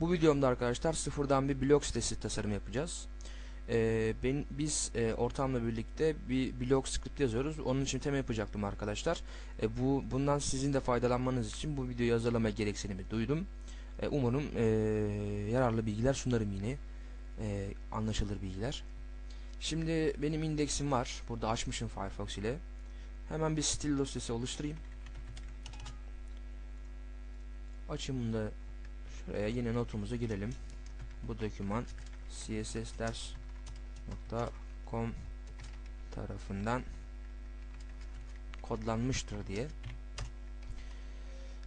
Bu videomda arkadaşlar sıfırdan bir blog sitesi tasarım yapacağız. Ee, ben, biz e, ortamla birlikte bir blog script yazıyoruz. Onun için tema yapacaktım arkadaşlar. E, bu bundan sizin de faydalanmanız için bu videoyu hazırlama gereksinimi duydum. E, umarım e, yararlı bilgiler sunarım yine. E, anlaşılır bilgiler. Şimdi benim indeksim var. Burada açmışım Firefox ile. Hemen bir stil dosyası oluşturayım. Açımında şuraya yine notumuza girelim. Bu doküman cssders.com tarafından kodlanmıştır diye.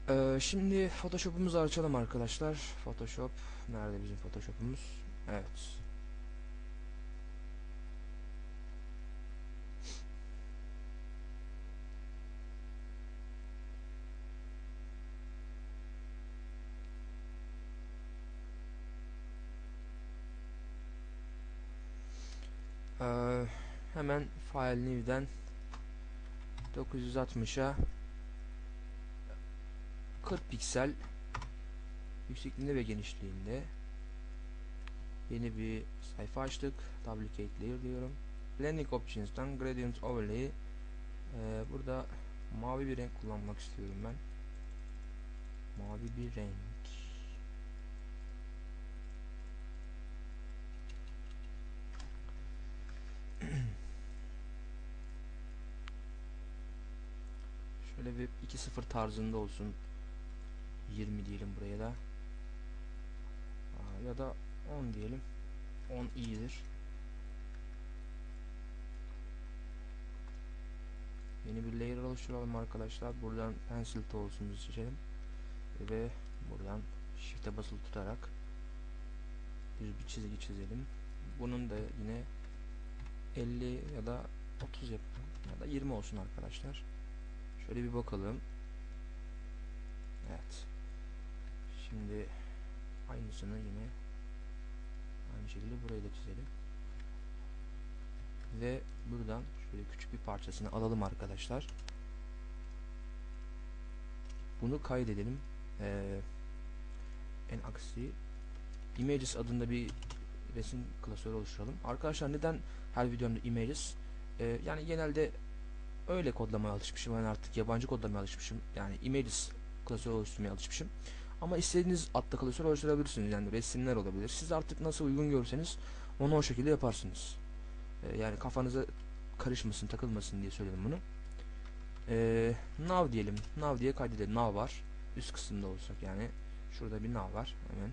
Ee, şimdi Photoshop'umuzu açalım arkadaşlar. Photoshop nerede bizim Photoshop'umuz? Evet. Ee, hemen File New'den 960'a 40 piksel yüksekliğinde ve genişliğinde yeni bir sayfa açtık. Duplicate layer diyorum. Blending Options'tan Gradient Overlay ee, burada mavi bir renk kullanmak istiyorum ben. Mavi bir renk. Şöyle bir 2.0 tarzında olsun. 20 diyelim buraya da. Ya da 10 diyelim. 10 iyidir. Yeni bir layer oluşturalım arkadaşlar. Buradan pencil tools'umuzu seçelim. Ve buradan shift'e basılı tutarak bir, bir çizgi çizelim. Bunun da yine 50 ya da 30 yapalım. Ya da 20 olsun arkadaşlar. Şöyle bir bakalım. Evet. Şimdi aynısını yine aynı şekilde burayı da çizelim. Ve buradan şöyle küçük bir parçasını alalım arkadaşlar. Bunu kaydedelim. Ee, en aksi images adında bir resim klasörü oluşturalım. Arkadaşlar neden her videomda images? Ee, yani genelde öyle kodlamaya alışmışım. Ben artık yabancı kodlamaya alışmışım. Yani images klasörü oluşturmaya alışmışım. Ama istediğiniz adlı klasör oluşturabilirsiniz. Yani resimler olabilir. Siz artık nasıl uygun görseniz onu o şekilde yaparsınız. Ee, yani kafanıza karışmasın, takılmasın diye söyledim bunu. Ee, nav diyelim. Nav diye kaydedelim. Nav var. Üst kısımda olsak yani. Şurada bir nav var. Hemen.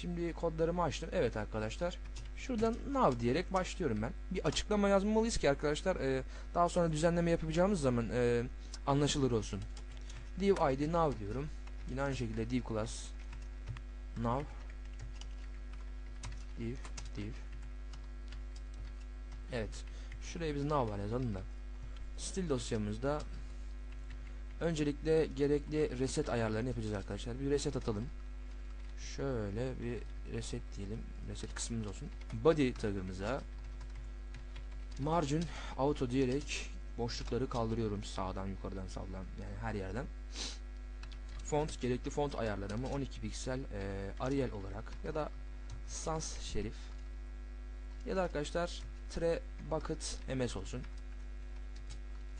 Şimdi kodlarımı açtım. Evet arkadaşlar. Şuradan nav diyerek başlıyorum ben. Bir açıklama yazmalıyız ki arkadaşlar e, daha sonra düzenleme yapacağımız zaman e, anlaşılır olsun. div id nav diyorum. Yine aynı şekilde div class nav div div Evet. Şuraya biz nav var yazalım da. Stil dosyamızda öncelikle gerekli reset ayarlarını yapacağız arkadaşlar. Bir reset atalım. Şöyle bir reset diyelim. Reset kısmımız olsun. Body tagımıza margin auto diyerek boşlukları kaldırıyorum sağdan yukarıdan sağdan yani her yerden. Font gerekli font ayarlarımı 12 piksel e, Arial olarak ya da sans serif ya da arkadaşlar tre bucket ms olsun.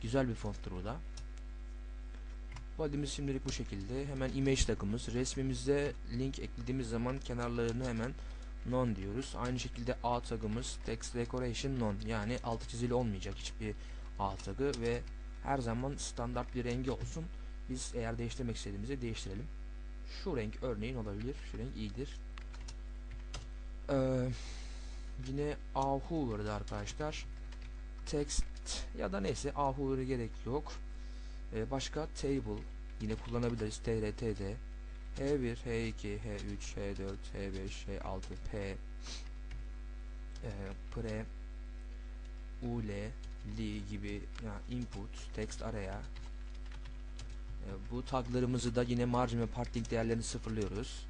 Güzel bir fonttur bu da. Body'miz şimdilik bu şekilde. Hemen image takımız. Resmimizde link eklediğimiz zaman kenarlarını hemen non diyoruz. Aynı şekilde A tagımız text decoration non. Yani altı çizili olmayacak hiçbir A tagı ve her zaman standart bir rengi olsun. Biz eğer değiştirmek istediğimizde değiştirelim. Şu renk örneğin olabilir. Şu renk iyidir. Ee, yine A hoover'da arkadaşlar. Text ya da neyse A hoover'ı gerek yok. Ee, başka table yine kullanabiliriz. TRTD H1, H2, H3, H4, H5, H6, P e, Pre UL Li gibi yani input, text araya e, bu taglarımızı da yine margin ve parting değerlerini sıfırlıyoruz.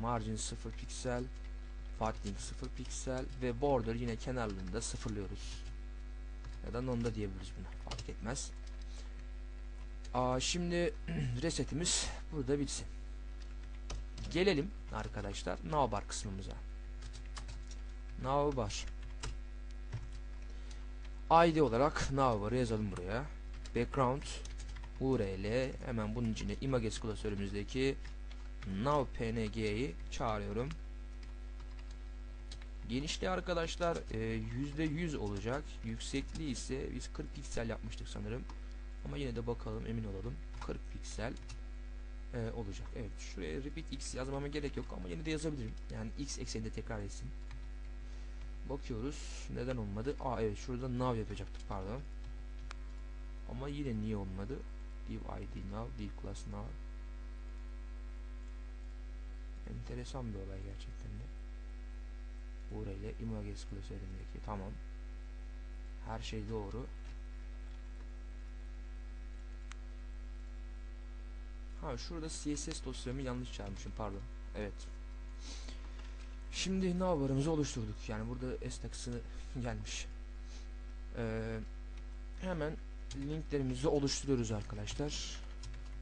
Margin 0 piksel, parting 0 piksel ve border yine kenarlarında sıfırlıyoruz. Ya da nonda diyebiliriz buna. Fark etmez. Aa, şimdi resetimiz burada bitsin. Gelelim arkadaşlar navbar kısmımıza. Navbar. ID olarak navbarı yazalım buraya. Background URL hemen bunun içine images klasörümüzdeki navpng'yi çağırıyorum. Genişliği arkadaşlar e, %100 olacak. Yüksekliği ise biz 40 piksel yapmıştık sanırım. Ama yine de bakalım emin olalım. 40 piksel e, olacak. Evet şuraya repeat x yazmama gerek yok ama yine de yazabilirim. Yani x ekseninde tekrar etsin. Bakıyoruz. Neden olmadı? Aa evet şurada nav yapacaktık pardon. Ama yine niye olmadı? Div id nav, div class nav. Enteresan bir olay gerçekten de. Burayla images klasöründeki tamam. Her şey doğru. Ha şurada CSS dosyamı yanlış çağırmışım pardon. Evet. Şimdi navbarımızı oluşturduk. Yani burada S gelmiş. Ee, hemen linklerimizi oluşturuyoruz arkadaşlar.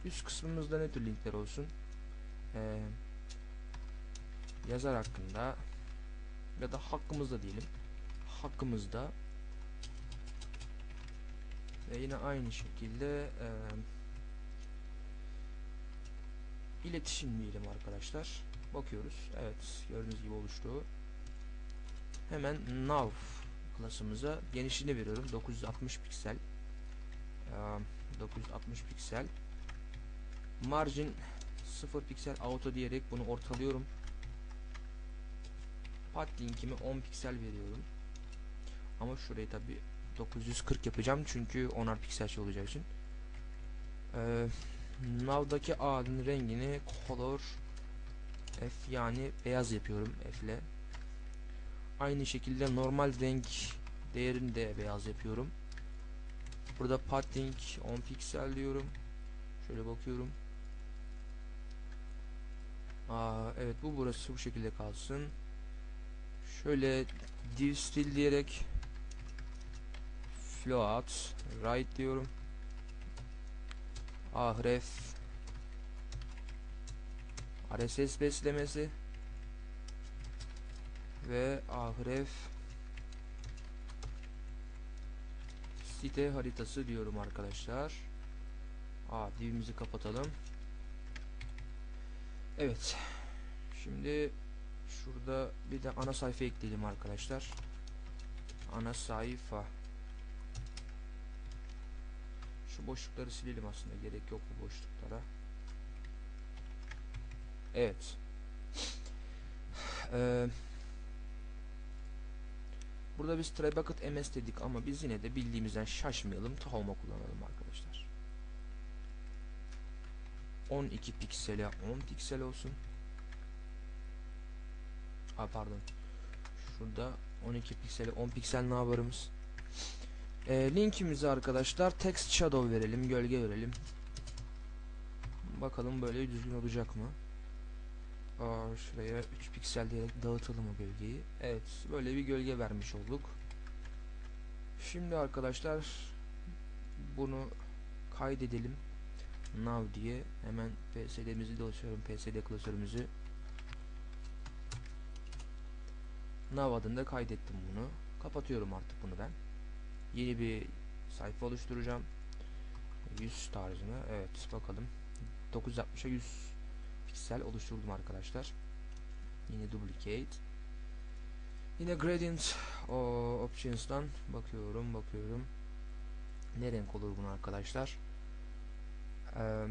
Üst kısmımızda ne tür linkler olsun? Ee, yazar hakkında ya da hakkımızda diyelim. Hakkımızda ve yine aynı şekilde e, iletişim diyelim arkadaşlar. Bakıyoruz. Evet gördüğünüz gibi oluştu. Hemen nav klasımıza genişliğini veriyorum. 960 piksel. Ee, 960 piksel. Margin 0 piksel auto diyerek bunu ortalıyorum. Path linkimi 10 piksel veriyorum. Ama şurayı tabi 940 yapacağım çünkü 10'ar piksel şey olacağı için. Ee, Nav'daki A'nın rengini color F yani beyaz yapıyorum F ile. Aynı şekilde normal renk değerini de beyaz yapıyorum. Burada padding 10 piksel diyorum. Şöyle bakıyorum. Aa, evet bu burası bu şekilde kalsın. Şöyle div stil diyerek float right diyorum. Ahref RSS beslemesi ve ahref site haritası diyorum arkadaşlar. Aa divimizi kapatalım. Evet. Şimdi şurada bir de ana sayfa ekleyelim arkadaşlar. Ana sayfa. Şu boşlukları silelim aslında. Gerek yok bu boşluklara. Evet. Ee, burada biz trybucket ms dedik ama biz yine de bildiğimizden şaşmayalım. Tahoma kullanalım arkadaşlar. 12 piksele 10 piksel olsun. Ha pardon. Şurada 12 piksele 10 piksel ne yaparımız? Ee, linkimizi arkadaşlar text shadow verelim, gölge verelim. Bakalım böyle düzgün olacak mı? Aa, şuraya 3 piksel diyerek dağıtalım o gölgeyi. Evet, böyle bir gölge vermiş olduk. Şimdi arkadaşlar bunu kaydedelim. Now diye hemen PSD'mizi de. PSD klasörümüzü. Now adında kaydettim bunu. Kapatıyorum artık bunu ben yeni bir sayfa oluşturacağım. 100 tarzına evet bakalım. 960'a 100 piksel oluşturdum arkadaşlar. Yine duplicate. Yine gradient o options'tan bakıyorum bakıyorum. Ne renk olur bunu arkadaşlar? Ee,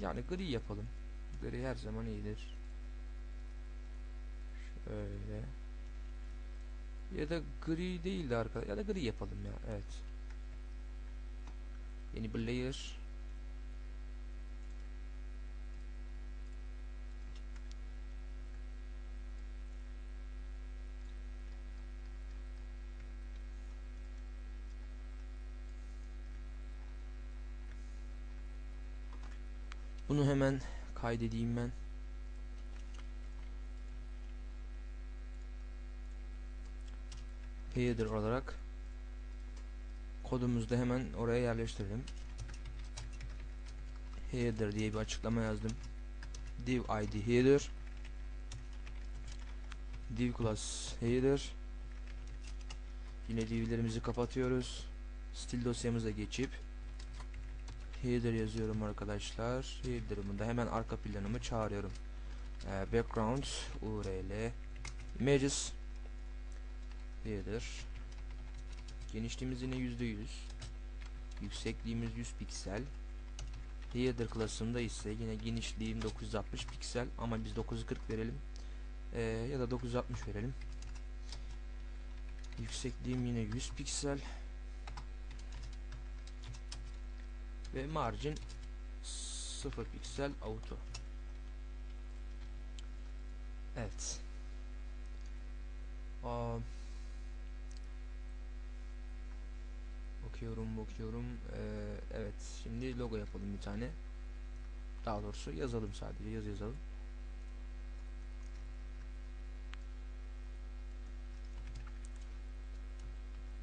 yani gri yapalım. Gri her zaman iyidir. Şöyle ya da gri değil de arkadaşlar. Ya da gri yapalım ya. Evet. Yeni bir layer. Bunu hemen kaydedeyim ben. Header olarak kodumuzu da hemen oraya yerleştirelim. header diye bir açıklama yazdım. div id header div class header yine divlerimizi kapatıyoruz. Stil dosyamıza geçip header yazıyorum arkadaşlar. Header'ımı da hemen arka planımı çağırıyorum. Ee, background url images header genişliğimiz yine %100 yüksekliğimiz 100 piksel. Header klasında ise yine genişliğim 960 piksel ama biz 940 verelim. Ee, ya da 960 verelim. Yüksekliğim yine 100 piksel. Ve margin 0 piksel auto. Evet. Aa, bakıyorum bakıyorum ee, evet şimdi logo yapalım bir tane. Daha doğrusu yazalım sadece yaz yazalım.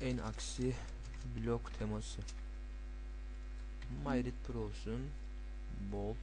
En aksi blok teması. Myrit Pro olsun. Bol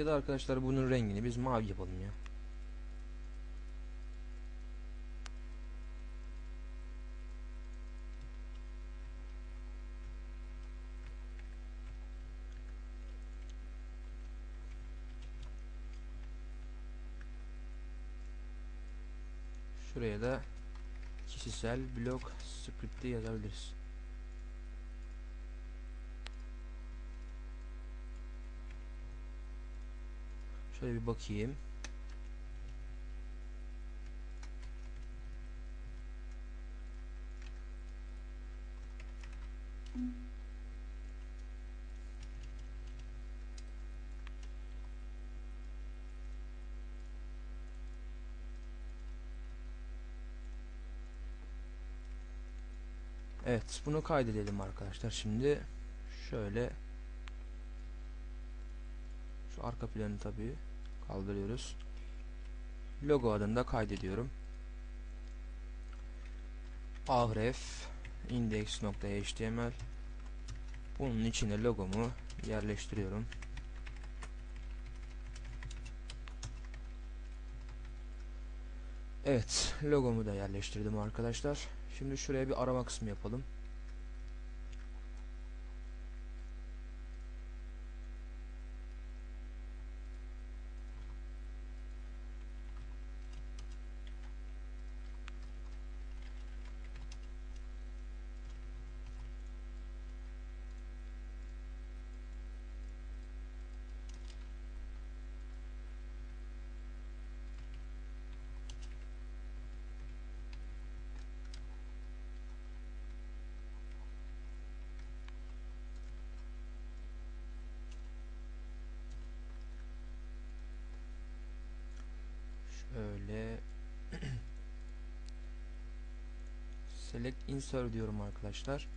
Ya da arkadaşlar bunun rengini biz mavi yapalım ya. Şuraya da kişisel blog script'i yazabiliriz. Şöyle bir bakayım. Evet, bunu kaydedelim arkadaşlar. Şimdi şöyle şu arka planı tabii kaldırıyoruz. Logo adında kaydediyorum. ahref index.html bunun içine logomu yerleştiriyorum. Evet, logomu da yerleştirdim arkadaşlar. Şimdi şuraya bir arama kısmı yapalım. Şöyle Select Insert diyorum arkadaşlar.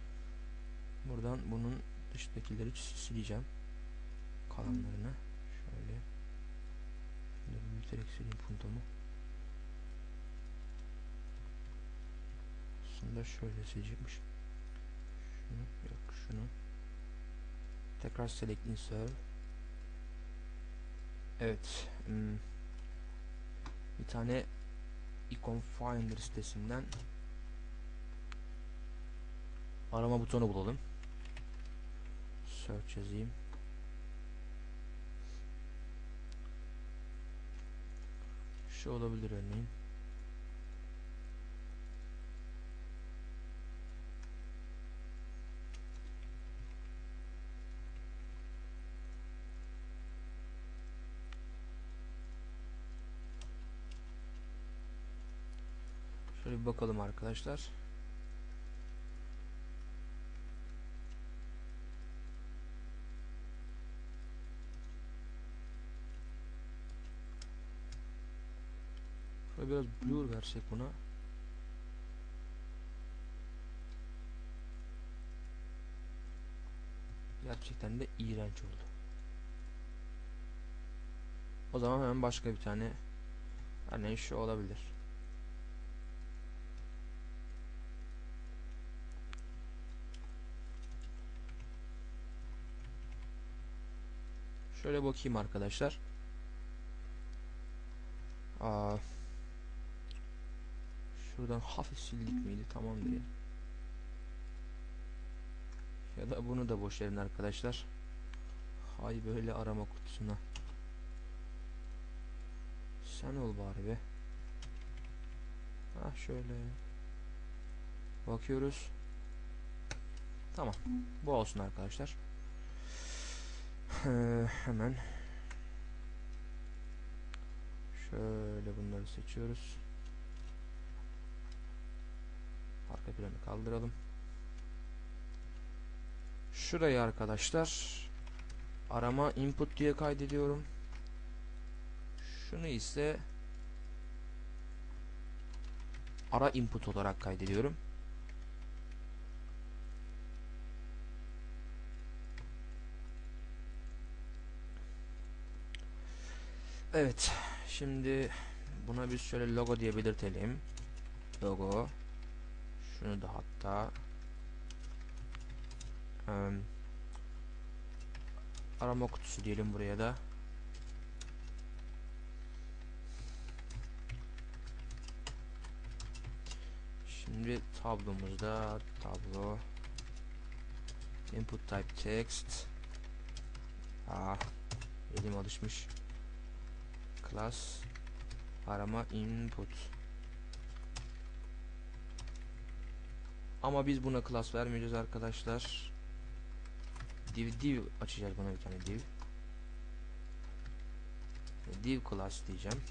Buradan bunun dıştakileri sileceğim. Kalanlarını. Şöyle. Şunu büyüterek sileyim puntomu. Aslında şöyle silecekmiş. Şunu yok şunu. Tekrar Select Insert. Evet. Hmm bir tane Icon Finder sitesinden Arama butonu bulalım. Search yazayım. Şu olabilir örneğin. Şöyle bir bakalım arkadaşlar. Biraz blur versek buna. Gerçekten de iğrenç oldu. O zaman hemen başka bir tane örneğin şu olabilir. Şöyle bakayım arkadaşlar. Aa, şuradan hafif sildik miydi? Tamam diye. Ya da bunu da boş verin arkadaşlar. Hay böyle arama kutusuna. Sen ol bari be. Ha şöyle. Bakıyoruz. Tamam. Bu olsun arkadaşlar. Ee, hemen şöyle bunları seçiyoruz. Arka kaldıralım. Şurayı arkadaşlar arama input diye kaydediyorum. Şunu ise ara input olarak kaydediyorum. Evet. Şimdi buna biz şöyle logo diye belirtelim. Logo. Şunu da hatta em, arama kutusu diyelim buraya da. Şimdi tablomuzda tablo input type text. Ah elim alışmış. Class arama input ama biz buna class vermeyeceğiz arkadaşlar. Div div açacağız buna bir tane div. Div class diyeceğim.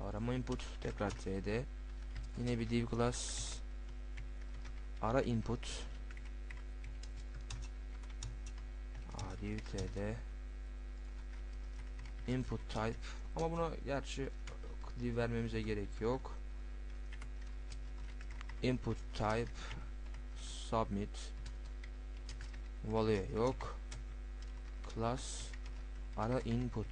Arama input tekrar td Yine bir div class ara input. A div td input type. Ama buna gerçi div vermemize gerek yok input type submit. Value yok. Class ara input.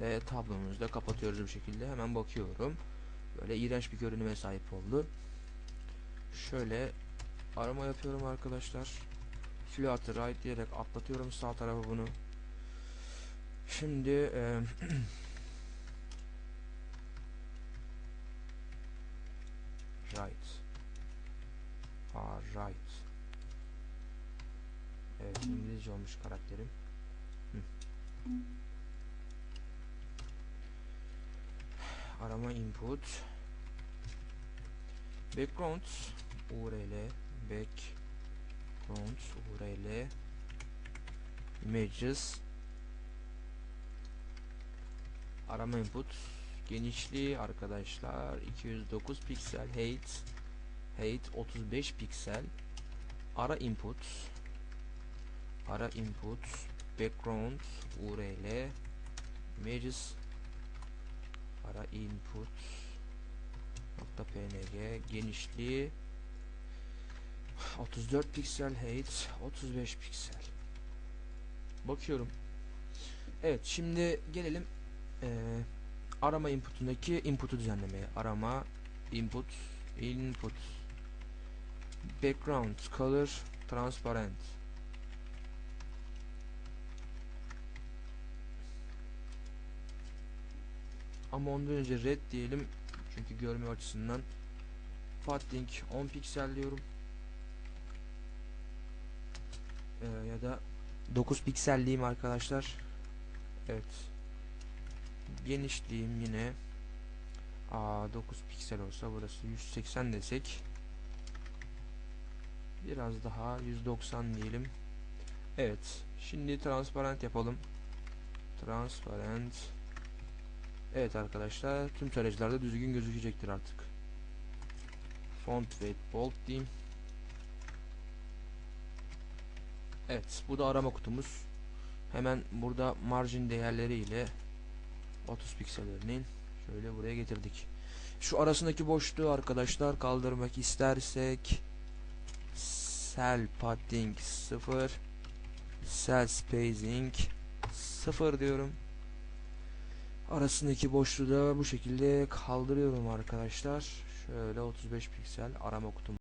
Ve tablomuzu kapatıyoruz bu şekilde. Hemen bakıyorum. Böyle iğrenç bir görünüme sahip oldu. Şöyle arama yapıyorum arkadaşlar. Filter right diyerek atlatıyorum sağ tarafa bunu. Şimdi e, right ha right. Evet İngilizce olmuş karakterim. Hı. arama input. Background url background url images. Arama input genişliği arkadaşlar 209 piksel height height 35 piksel. Ara input. Ara input. Background url images ara input. Nokta png genişliği. 34 piksel. Height 35 piksel. Bakıyorum. Evet şimdi gelelim ee, arama inputundaki input'u düzenlemeye. Arama input input background color transparent. Ama ondan önce red diyelim çünkü görme açısından. Padding 10 piksel diyorum. Ee, ya da 9 pikselliyim arkadaşlar. Evet. Genişliğim yine Aa, 9 piksel olsa burası 180 desek biraz daha 190 diyelim. Evet şimdi transparent yapalım. Transparent. Evet arkadaşlar tüm tarayıcılarda düzgün gözükecektir artık. Font weight bold diyeyim. Evet bu da arama kutumuz. Hemen burada margin değerleri ile 30 piksel örneğin şöyle buraya getirdik. Şu arasındaki boşluğu arkadaşlar kaldırmak istersek cell padding 0 cell spacing 0 diyorum. Arasındaki boşluğu da bu şekilde kaldırıyorum arkadaşlar. Şöyle 35 piksel arama kutum